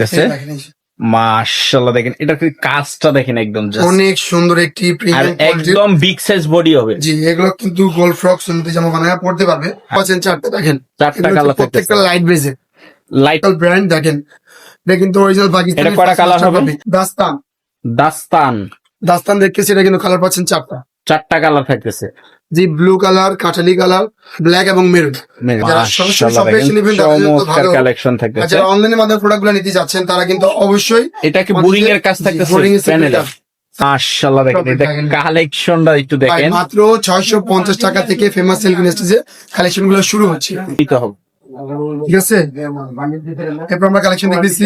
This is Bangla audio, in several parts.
দেখতেছে? এই দেখেন দেখেন এটা কি কাজটা দেখেন একদম অনেক সুন্দর একটি একদম বিগ সাইজ বডি হবে। জি এগুলো কিন্তু গোল ফ্রক সুন্নতি জামা বানায় পড়তে পারবে। পাচ্ছেন চারটে দেখেন। চারটা কালার প্রত্যেকটা লাইট বেজে লাইট ব্র্যান্ড দেখেন। এটা কিন্তু অরিজিনাল পাকিস্তানি এটা কয়টা colour হবে? দাস্তান দাস্তান দাস্তান দেখতেছি এটা কিন্তু কালার পাচ্ছেন চারটা। চারটা কালার থাকতেছে। জি ব্লু কালার কাঠালি কালার ব্ল্যাক এবং মেরুন যারা সরাসরি শপে এসে নেবেন। কালেকশন থাকতেছে যারা অনলাইনের মাধ্যমে নিতে যাচ্ছেন তারা কিন্তু অবশ্যই এটা কি বোরিং এর কাজ জি, থাকতেছে? boring এর মাশাআল্লাহ দেখেন এটা কালেকশনটা একটু দেখেন। মাত্র ছয়শো পঞ্চাশ টাকা থেকে ফেমাস সিল্ক ইন্ডাস্ট্রিজে কালেকশন শুরু হচ্ছে। দিতে হবে। ঠিক আছে? এরপর আমরা কালেকশন দেখতেছি।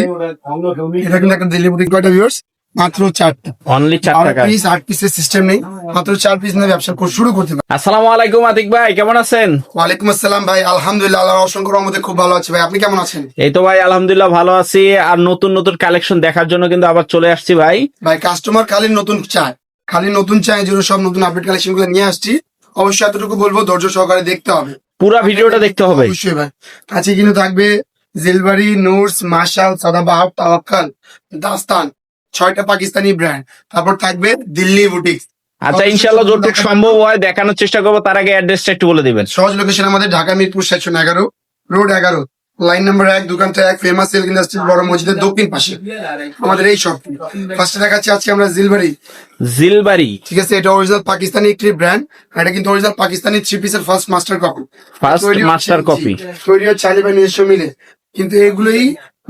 এটা কিন্তু একটা দিল্লি বুটিক কয়টা ভিউয়ার্স মাত্র চারটা। অনলি চার পিস আট পিসের সিস্টেম নেই। মাত্র চার পিস নিয়ে ব্যবসা শুরু করতে পারে আসসালামু আলাইকুম আতিক ভাই কেমন আছেন? ওয়ালাইকুম আসসালাম ভাই আলহামদুলিল্লাহ আল্লাহর অসংখ্য রহমতে খুব ভালো আছি ভাই। আপনি কেমন আছেন? এই তো ভাই আলহামদুলিল্লাহ ভালো আছি। আর নতুন নতুন কালেকশন দেখার জন্য কিন্তু আবার চলে আসছি ভাই। ভাই কাস্টমার খালি নতুন চায়। খালি নতুন চায় জন্য সব নতুন আপডেট কালেকশনগুলো নিয়ে আসছি। অবশ্যই এতটুকু বলব ধৈর্য সহকারে দেখতে হবে। পুরা ভিডিওটা দেখতে হবে। অবশ্যই ভাই। কাছে কিন্তু থাকবে জিলবারি নুরস মার্শাল সাদাবাহার তাওয়াক্কাল দাস্তান। ছয়টা পাকিস্তানি ব্র্যান্ড তারপর থাকবে দিল্লি বুটিক আচ্ছা ইনশাল্লাহ যতটুকু সম্ভব হয় দেখানোর চেষ্টা করব তার আগে অ্যাড্রেসটা একটু বলে দিবেন। সহজ লোকেশন আমাদের ঢাকা মিরপুর সেকশন এগারো রোড এগারো। লাইন নাম্বার এক দোকানটা এক ফেমাস সিল্ক ইন্ডাস্ট্রি বড় মসজিদের দক্ষিণ পাশে। আমাদের এই শপ ফার্স্টে দেখাচ্ছি আজকে আমরা জিলবারি জিলবাড়ি ঠিক আছে এটা অরিজিনাল পাকিস্তানি একটি ব্র্যান্ড এটা কিন্তু অরিজিনাল পাকিস্তানি থ্রি পিসের first master copy first master copy তৈরি হচ্ছে আলী ভাই নিজস্ব মিলে। কিন্তু এগুলোই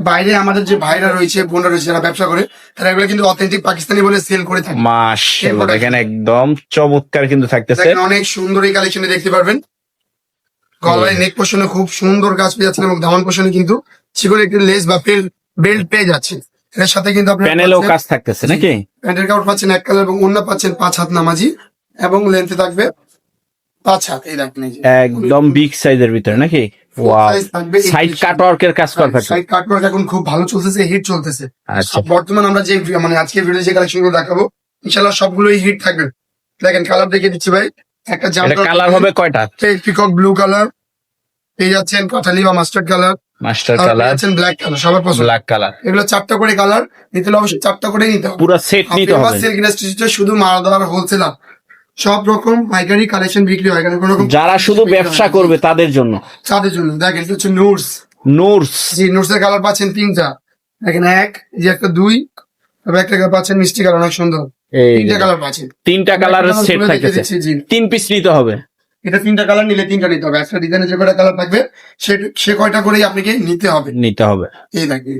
বাইরে আমাদের যে ভাইরা রয়েছে বোনরা রয়েছে যারা ব্যবসা করে তারা এগুলো কিন্তু অথেন্টিক পাকিস্তানি বলে সেল করে থাকে। মাশাআল্লাহ দেখেন একদম চমৎকার কিন্তু থাকতেছে। অনেক সুন্দর এই কালেকশনে দেখতে পারবেন। গলায় নেক পোষণে খুব সুন্দর কাজ পেয়ে যাচ্ছেন এবং ধামান পোষণে কিন্তু চিকন একটি লেস বা বেল্ট পেয়ে যাচ্ছে। এর সাথে কিন্তু আপনার প্যানেলেও কাজ থাকতেছে নাকি? প্যান্টের কাপড় পাচ্ছেন এক কালার এবং অন্য পাচ্ছেন পাঁচ হাত নামাজি এবং লেন্থে থাকবে পাঁচ হাত এই দেখেন। একদম বিগ সাইজের ভিতরে নাকি? ওয়াও Size থাকবে এই সাইড কাটওয়ার্কের কাজ করা সাইড কাটওয়ার্ক এখন খুব ভালো চলতেছে হিট চলতেছে। আচ্ছা। বর্তমান আমরা যে মানে আজকে ভিডিও যে কালেকশনগুলো দেখাবো ইনশাল্লাহ সবগুলোই হিট থাকবে। দেখেন কালার দেখে দিচ্ছি ভাই। একটা জামা কালার হবে কয়টা? পিকক ব্লু কালার পেয়ে যাচ্ছেন কাঠালি বা mustard colour master colour black colour সবার পছন্দ। ব্ল্যাক কালার এগুলো চারটা করে কালার নিতে হলে অবশ্যই চারটা করে নিতে হবে। পুরো সেট নিতে হবে। সিল্ক ইন্ডাস্ট্রিতে শুধু মালদার হোলসেলার সব রকম পাইকারি কালেকশন বিক্রি হয় কোনো রকম যারা শুধু ব্যবসা করবে তাদের জন্য। তাদের জন্য। দেখেন এটা হচ্ছে নোটস নোটস জি নুরসের কালার পাচ্ছেন তিনটা। দেখেন এক এই যে একটা দুই তারপর একটা কালার পাচ্ছেন মিষ্টি কালার অনেক সুন্দর। তিনটা কালার পাচ্ছেন। তিনটা কালারের সেট থাকতেছে। জি। তিন পিস নিতে হবে। এটা তিনটা কালার নিলে তিনটা নিতে হবে। একটা ডিজাইনে যে কয়টা কালার থাকবে সে সে কয়টা করেই আপনাকে নিতে হবে। নিতে হবে। এই দেখেন।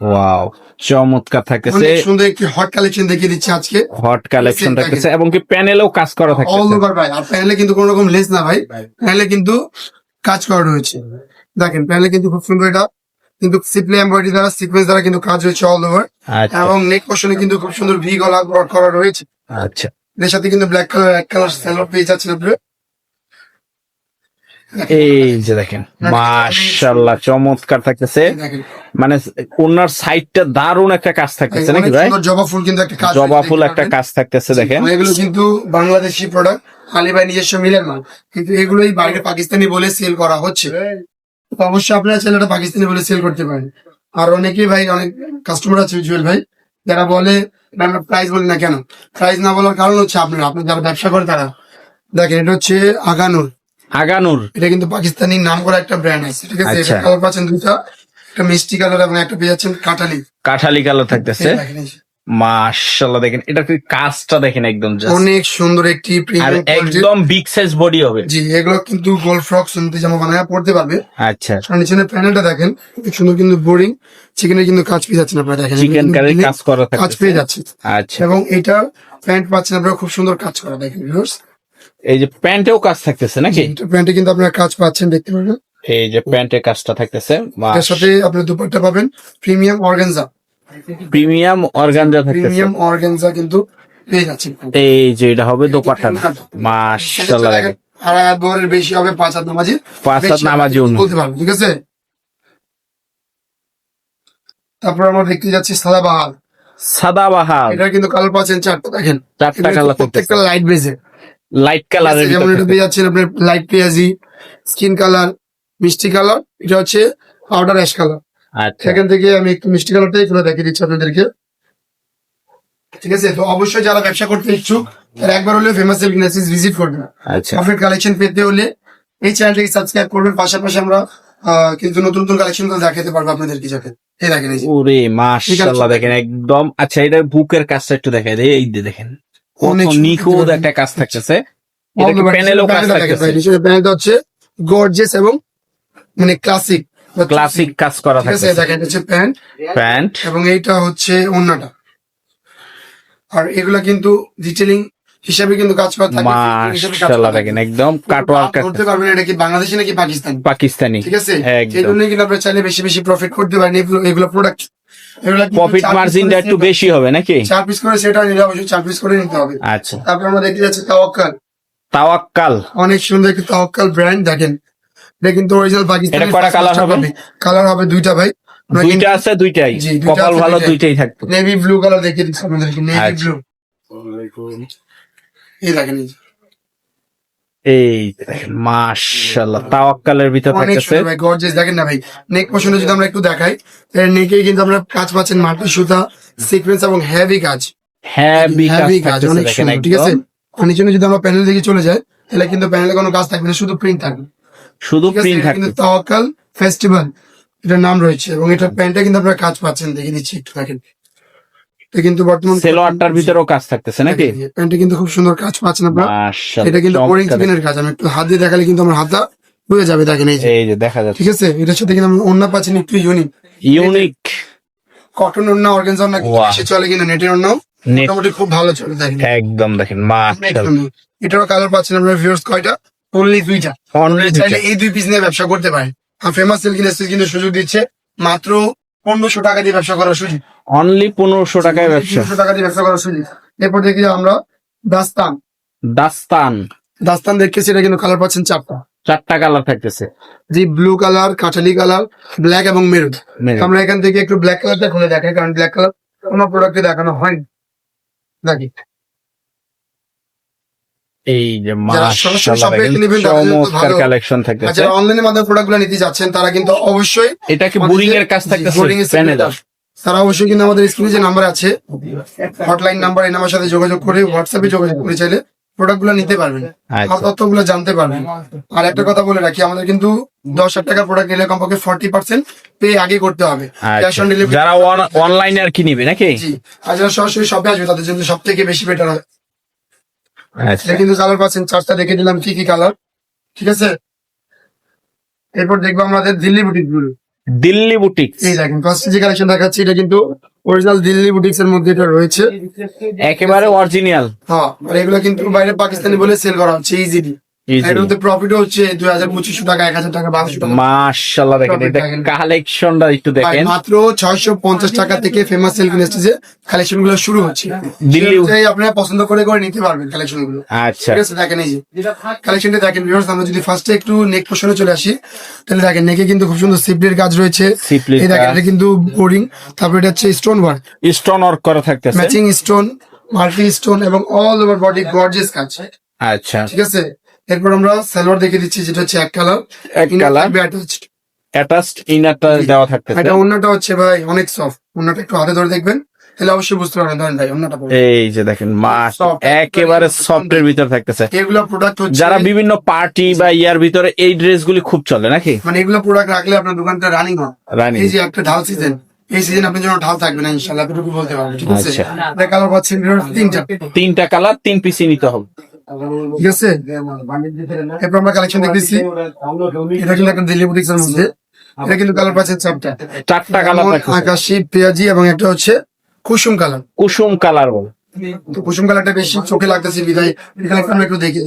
ওয়াও চমৎকার থাকতেছে। অনেক সুন্দর একটি হট কালেকশন দেখিয়ে দিচ্ছি আজকে। হট কালেকশন থাকতেছে এবং কি প্যানেলেও কাজ করা অল ওভার ভাই। আর প্যানেলে কিন্তু কোনো রকম লেস না ভাই। প্যানেলে কিন্তু কাজ করা রয়েছে। দেখেন প্যানেলে কিন্তু খুব সুন্দর এটা। কিন্তু সিপ্লে এমব্রয়ডারি দ্বারা সিকোয়েন্স দ্বারা কিন্তু কাজ হয়েছে অল ওভার আচ্ছা। এবং নেক পোর্শনে কিন্তু খুব সুন্দর ভি গলা করা রয়েছে। আচ্ছা। এর সাথে কিন্তু ব্ল্যাক কালার এক কালার স্যালোর পেয়ে যাচ্ছেন আপনি এই যে দেখেন মাশাআল্লাহ চমৎকার থাকতেছে। মানে ওনার সাইডটা দারুণ একটা কাজ থাকতেছে নাকি ভাই? জবা ফুল কিন্তু একটা কাজ জবা ফুল একটা কাজ থাকতেছে দেখেন। এগুলো কিন্তু বাংলাদেশি প্রোডাক্ট আলী ভাই নিজস্ব মিলের মাল। কিন্তু এগুলোই বাইরে পাকিস্তানি বলে সেল করা হচ্ছে। তো অবশ্যই আপনারা এটা পাকিস্তানি বলে সেল করতে পারেন। আর অনেকেই ভাই অনেক কাস্টমার আছে জুয়েল ভাই যারা বলে "না, আমরা প্রাইস বলি না কেন? প্রাইস না বলার কারণ হচ্ছে আপনারা আপনি যারা ব্যবসা করে তারা। দেখেন এটা হচ্ছে আগানুর আগানুর। এটা কিন্তু পাকিস্তানি নাম করা একটা ব্র্যান্ড আছে ঠিক আছে। এটা কালার পাচ্ছেন দুইটা একটা মিষ্টি কালার এবং একটা পেয়ে যাচ্ছেন কাটালি কাঠালি কালার থাকতেছে। মাশাআল্লাহ দেখেন এটা কি কাজটা দেখেন একদম। অনেক সুন্দর একটি আর একদম বিগ সাইজ বডি হবে। জি এগুলো কিন্তু গোল ফ্রক সুন্নতি জামা বানায় পড়তে পারবে। আচ্ছা। আর নিচে প্যানেলটা দেখেন খুব সুন্দর কিন্তু বোরিং চিকেনের কিন্তু কাজ পেয়ে যাচ্ছেন আপনারা দেখেন। চিকেন কাজ করা থাকে কাজ পেয়ে যাচ্ছে আচ্ছা। এবং এটা প্যান্ট পাচ্ছেন আপনারা খুব সুন্দর কাজ করা দেখেন ভিউয়ার্স এই যে প্যান্টেও কাজ থাকতেছে নাকি? প্যান্টে কিন্তু আপনারা কাজ পাচ্ছেন দেখতে পারবেন। এই যে প্যান্টের কাজটা থাকতেছে এর সাথে আপনি দুপাট্টা পাবেন প্রিমিয়াম অর্গানজা। প্রিমিয়াম অর্গানজা থাকতেছে। প্রিমিয়াম অর্গানজা কিন্তু এই যে এটা হবে দোপাট্টা মাশাআল্লাহ আড়াই হাত বহরের বেশি হবে পাঁচ হাত নামাজি। পাঁচ হাত নামাজি বলতে পারবেন ঠিক আছে? তারপর আমরা দেখতে যাচ্ছি সাদা বাহার সাদা বাহার এটা কিন্তু কালার পাচ্ছেন চারটা দেখেন। চারটা কালার প্রত্যেকটা লাইট বেজে লাইট কালারের যেমন এটা পেয়ে যাচ্ছেন আপনার লাইট পেঁয়াজি স্কিন কালার মিষ্টি কালার এটা হচ্ছে পাউডার অ্যাশ কালার আচ্ছা। সেখান থেকে আমি একটু মিষ্টি কালারটাই খুলে দেখিয়ে দিচ্ছি আপনাদেরকে। ঠিক আছে তো অবশ্যই যারা ব্যবসা করতে ইচ্ছুক তারা একবার হলে ফেমাস সিল্ক ভিজিট করবেন। আচ্ছা। প্রফিট কালেকশন পেতে হলে এই চ্যানেলটিকে সাবস্ক্রাইব করবেন পাশাপাশি আমরা কিন্তু নতুন নতুন কালেকশনগুলো দেখাতে পারব আপনাদেরকে যাতে। এই দেখেন ওরে মাশাআল্লাহ দেখেন একদম আচ্ছা এটা বুকের কাজটা একটু দেখাই দেয় এই যে দেখেন। অনেক নিখুঁত একটা কাজ থাকতেছে। এটা All কি over প্যানেলও কাজ থাকতেছে প্যানেলটা হচ্ছে গর্জিয়াস এবং মানে ক্লাসিক ক্লাসিক কাজ করা থাকতেছে। দেখেন হচ্ছে প্যান্ট প্যান্ট এবং এইটা হচ্ছে অন্যটা আর এগুলা কিন্তু ডিটেলিং হিসাবে কিন্তু কাজ করা থাকে মাশাআল্লাহ দেখেন একদম কাটওয়ার্ক ধরতে পারবেন এটা কি বাংলাদেশি নাকি পাকিস্তানি? পাকিস্তানি। ঠিক আছে। এই জন্য কিন্তু আপনারা চাইলে বেশি বেশি প্রফিট করতে পারেন। এগুলো এগুলো প্রোডাক্ট প্রফিট মার্জিনটা একটু বেশি হবে নাকি? চার পিস করে সেটা নিলে অবশ্যই চার পিস করে নিতে হবে। আচ্ছা। তারপর আমরা দেখতে যাচ্ছি তাওয়াক্কাল। তাওয়াক্কাল। অনেক সুন্দর একটি তাওয়াক্কাল ব্র্যান্ড দেখেন। এটা কিন্তু অরিজিনাল পাকিস্তানি এটা কয়টা colour হবে? কালার হবে দুইটা ভাই। দুইটা আছে দুইটাই। দুইটা কপাল ভালো দুইটাই। থাকতো নেভি ব্লু কালার দেখিয়ে দিচ্ছি আপনাদেরকে নেভি আচ্ছা। ব্লু এই দেখেন এই মাশাআল্লাহ তাওয়াক্কালের ভিতর অনেক থাকতেছে। ভাই গর্জিয়াস দেখেন না ভাই নেক পোর্শনে যদি আমরা একটু দেখাই এর নেকেই কিন্তু আমরা কাজ পাচ্ছেন মাল্টি সুতা সিকোয়েন্স এবং হেভি কাজ। হেভি কাজ অনেক সুন্দর ঠিক আছে? আর নিচে যদি আমরা প্যানেল দিকে চলে যাই তাহলে কিন্তু প্যানেলে কোনো কাজ থাকবে না শুধু প্রিন্ট থাকবে। শুধু প্রিন্ট থাকবে কিন্তু তাওয়াক্কাল ফেস্টিভ্যাল এটার নাম রয়েছে এবং এটার প্যান্টটা কিন্তু আপনারা কাজ পাচ্ছেন দেখে দিচ্ছি একটু দেখেন। এটা কিন্তু বর্তমান সেলোয়ারটার ভিতরেও কাজ থাকতেছে নাকি? প্যান্টে কিন্তু খুব সুন্দর কাজ পাচ্ছেন আপনারা এটা কিন্তু অরেঞ্জ। চিকেনের কাজ আমি একটু হাত দিয়ে দেখালে কিন্তু আমার হাতটা বুঝে যাবে দেখেন এই যে। এই যে দেখা যাচ্ছে। ঠিক আছে? এটার সাথে কিন্তু আমরা অন্য পাচ্ছেন একটু ইউনিক ইউনিক কটন অন্য অর্গেন্স অন্য. বেশি চলে কিনা নেটের অন্য মোটামুটি খুব ভালো চলে দেখেন। একদম দেখেন একদমই। এটারও কালার পাচ্ছেন আপনার ভিউয়ার্স কয়টা? অনলি দুইটা। অনলি এই দুই পিস নিয়ে ব্যবসা করতে পারেন। আর ফেমাস সিল্ক ইন্ডাস্ট্রি কিন্তু সুযোগ দিচ্ছে মাত্র পনেরোশো টাকা দিয়ে ব্যবসা করার সুযোগ। অনলি পনেরোশো টাকায় ব্যবসা। পনেরোশো টাকা দিয়ে ব্যবসা করার সুযোগ। এরপর দেখি আমরা দাস্তান। দাস্তান। দাস্তান দেখেছি এটা কিন্তু কালার পাচ্ছেন চারটা। চারটা কালার থাকতেছে। জি ব্লু কালার কাঁচালি কালার ব্ল্যাক এবং মেরুন মেরুন। আমরা এখান থেকে একটু ব্ল্যাক কালারটা খুলে দেখাই কারণ ব্ল্যাক কালার কোনো প্রোডাক্টে দেখানো হয়নি। দেখি এই যে যারা সরাসরি মাশাআল্লাহ shop এ দেখেন কিনবেন তাদের জন্য তো চমৎকার কালেকশন থাকতেছে যারা অনলাইনের মাধ্যমে প্রোডাক্টগুলো নিতে যাচ্ছেন তারা কিন্তু অবশ্যই এটা কি বোরিং এর কাজ থাকতেছে? তারা অবশ্যই কিন্তু আমাদের স্ক্রিনে যে নাম্বার আছে হটলাইন নাম্বার এই নাম্বার সাথে যোগাযোগ করে হোয়াটসঅ্যাপে যোগাযোগ করে চাইলে প্রোডাক্টগুলো নিতে পারবেন। আর আচ্ছা তথ্যগুলো জানতে পারবেন। আর একটা কথা বলে রাখি আমাদের কিন্তু দশ হাজার টাকার প্রোডাক্ট নিলে কমপক্ষে ফর্টি পার্সেন্ট পে আগে করতে হবে। ক্যাশ। অন ডেলিভারি যারা অনলাইনে আর কি নিবে নাকি? জি। আর যারা সরাসরি শপে আসবে তাদের জন্য সব থেকে বেশি বেটার হয়। এটা কিন্তু কালার পাচ্ছেন চার্জটা দেখে দিলাম কি কি কালার ঠিক আছে? এরপর দেখব আমাদের দিল্লি বুটিকগুলো। দিল্লি বুটিক এই দেখেন ফার্স্ট যে কালেকশন দেখাচ্ছি এটা কিন্তু অরিজিনাল দিল্লি বুটিক্স এর মধ্যে এটা রয়েছে। একেবারে অরিজিনাল হ্যাঁ আর এগুলো কিন্তু বাইরে পাকিস্তানি বলে সেল করা হচ্ছে ইজিলি প্রফিটও হচ্ছে টাকা টাকা মাশাআল্লাহ দেখেন। কালেকশনটা একটু দেখেন। মাত্র ছয়শো পঞ্চাশ টাকা থেকে ফেমাস সেল ইন্ডাস্ট্রিজে কালেকশনগুলো শুরু হচ্ছে। দিল্লি দিল্লি আপনারা পছন্দ করে করে নিতে পারবেন কালেকশনগুলো আচ্ছা। ঠিক আছে দেখেন এই যে। কালেকশনটা দেখেন ভিউয়ার্স আমরা যদি ফার্স্টে একটু নেক পোর্শনে চলে আসি তাহলে দেখেন নেকে কিন্তু খুব সুন্দর সিপ্লির কাজ রয়েছে। এই দেখেন এটা কিন্তু বোরিং তারপর এটা হচ্ছে স্টোন ওয়ার্ক স্টোন ওয়ার্ক করা থাকতেছে। ম্যাচিং স্টোন মাল্টি স্টোন এবং অল ওভার বডি গর্জিয়াস কাজ। আচ্ছা। ঠিক আছে? এরপর আমরা সালোয়ার দেখে দিচ্ছি যেটা হচ্ছে এক কালার। এক কালার। অ্যাটাচড অ্যাটাচড ইনারটা দেওয়া থাকতেছে। এটা অন্যটা হচ্ছে ভাই অনেক সফট অন্যটা একটু হাতে ধরে দেখবেন তাহলে অবশ্যই বুঝতে পারবেন। ধরেন ভাই অন্যটা। এই যে দেখেন মাস Soft. একেবারে সফটের ভিতর থাকতেছে। এগুলো প্রোডাক্ট হচ্ছে যারা বিভিন্ন পার্টি বা ইয়ার ভিতরে এই ড্রেস গুলি খুব চলে নাকি? মানে এগুলো প্রোডাক্ট রাখলে আপনার দোকানটা রানিং হয়। রানী এই যে একটা ঢাল সিজন এই সিজন আপনার জন্য ঢাল থাকবে না ইনশাল্লাহ এতটুকু বলতে পারব ঠিক আছে? কালার পাচ্ছেন তিনটা। তিনটা কালার তিন পিসই নিতে হবে। ঠিক আছে? এরপর আমরা কালেকশন দেখতেছি। এটা কিন্তু একটা দিল্লি বুটিক্স এর মধ্যে। এটা কিন্তু কালার পাচ্ছেন চারটা। চারটা কালার আকাশি পেঁয়াজি এবং একটা হচ্ছে কুসুম কালার কুসুম কালার বল। তো কুসুম কালারটা বেশি চোখে লাগতেছে এই কালারটা আমরা একটু দেখে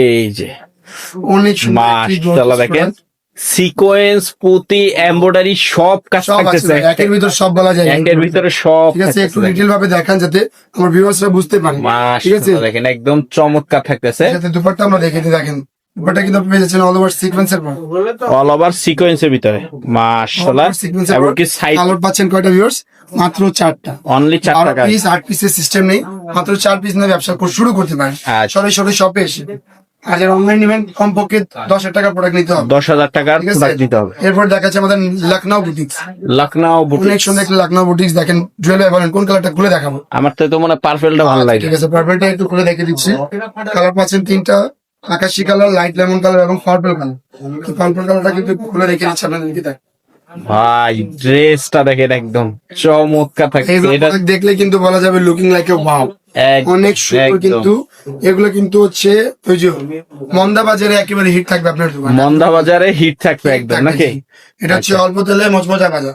এই যে। অনেক gorgeous দেখেন। সিকোয়েন্স পুঁতি এমব্রয়ডারি সব কাজ সব আছে থাকতেছে একের ভিতর সব বলা যায় না। একের ভিতরে সব ঠিক আছে একটু। ডিটেল ভাবে দেখান যাতে আমার ভিউয়ার্সরা বুঝতে পারে। ঠিক আছে? দেখেন একদম চমৎকার থাকতেছে। যাতে দুপাট্টা আমরা দেখে দিই দেখেন। দুপাট্টা কিন্তু আপনি পেয়ে যাচ্ছেন অল ওভার সিকোয়েন্সের পর অল ওভার সিকোয়েন্সের ভিতরে। মাশাআল্লাহ। এবং কি সাইড কালার পাচ্ছেন কয়টা ভিউয়ার্স মাত্র চারটা। অনলি চার আর পিস আট পিসের সিস্টেম নেই। মাত্র চার পিস নিয়ে ব্যবসা শুরু করতে পারেন। আচ্ছা। সরাসরি শপে এসে। আর যারা অনলাইন নেবেন কমপক্ষে দশ হাজার টাকা প্রোডাক্ট নিতে হবে। দশ হাজার টাকার ঠিক প্রোডাক্ট দিতে হবে। এরপর দেখাচ্ছে আমাদের লখনৌ বুটিক্স লখনৌ বুটিক অনেক সুন্দর একটা লখনৌ বুটিক্স দেখেন জুয়েলারি বলেন কোন কালারটা খুলে দেখাবো? আমার তো তো মনে পারফেলটা ভালো লাগে। ঠিক আছে পার্পলটা একটু খুলে দেখে দিচ্ছি। কালার পাচ্ছেন তিনটা আকাশি কালার লাইট লেমন কালার এবং পার্পল কালার তো পার্পল কালারটা কিন্তু খুলে রেখে দিচ্ছি আপনাদেরকে দেখ ভাই ড্রেসটা দেখেন একদম চমৎকার এইগুলো এটা দেখলে কিন্তু বলা যাবে লুকিং লাইক এ ওয়াও অনেক সুন্দর কিন্তু এগুলো কিন্তু হচ্ছে ওই যে মন্দা বাজারে একেবারে হিট থাকবে আপনার দোকানে। মন্দা বাজারে হিট থাকবে একদম নাকি? এটা হচ্ছে অল্প তেলে মচমচা ভাজা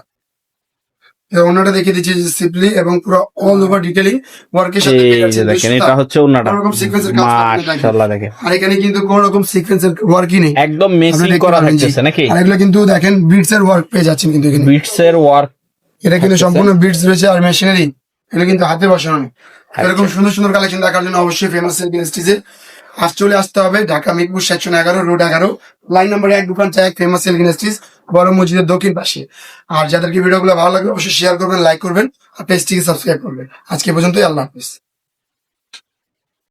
অন্যটা দেখিয়ে দিচ্ছি সিম্পলি এবং পুরো অল ওভার ডিটেলিং ওয়ার্কের সাথে দেখেন এটা হচ্ছে ওনাটা। কোনোরকম sequence এর কাজ মাশাআল্লাহ দেখেন। আর এখানে কিন্তু কোন রকম সিকোয়েন্সের ওয়ার্কই নেই। একদম মেসিং করা পাবেন, নাকি? আর এগুলো কিন্তু দেখেন বিটস এর ওয়ার্ক পেয়ে যাচ্ছেন কিন্তু এখানে। বিটস এর ওয়ার্ক এটা কিন্তু সম্পূর্ণ বিটস রয়েছে আর মেশিনারি এটা কিন্তু হাতে বসানো আচ্ছা। এরকম সুন্দর সুন্দর কালেকশন দেখার জন্য অবশ্যই ফেমাস সেলফি স্টিজে আজ চলে আসতে হবে ঢাকা, মিরপুর, সেকশন এগারো, রোড এগারো। লাইন নম্বর এক, দোকান চায় ফেমাস সেলফি স্টিজ বড় মসজিদের দক্ষিণ পাশে। আর যাদেরকে ভিডিওগুলো ভালো লাগবে অবশ্যই শেয়ার করবেন লাইক করবেন, আর পেজটিকে সাবস্ক্রাইব করবেন। আজকে পর্যন্তই, আল্লাহ হাফিজ।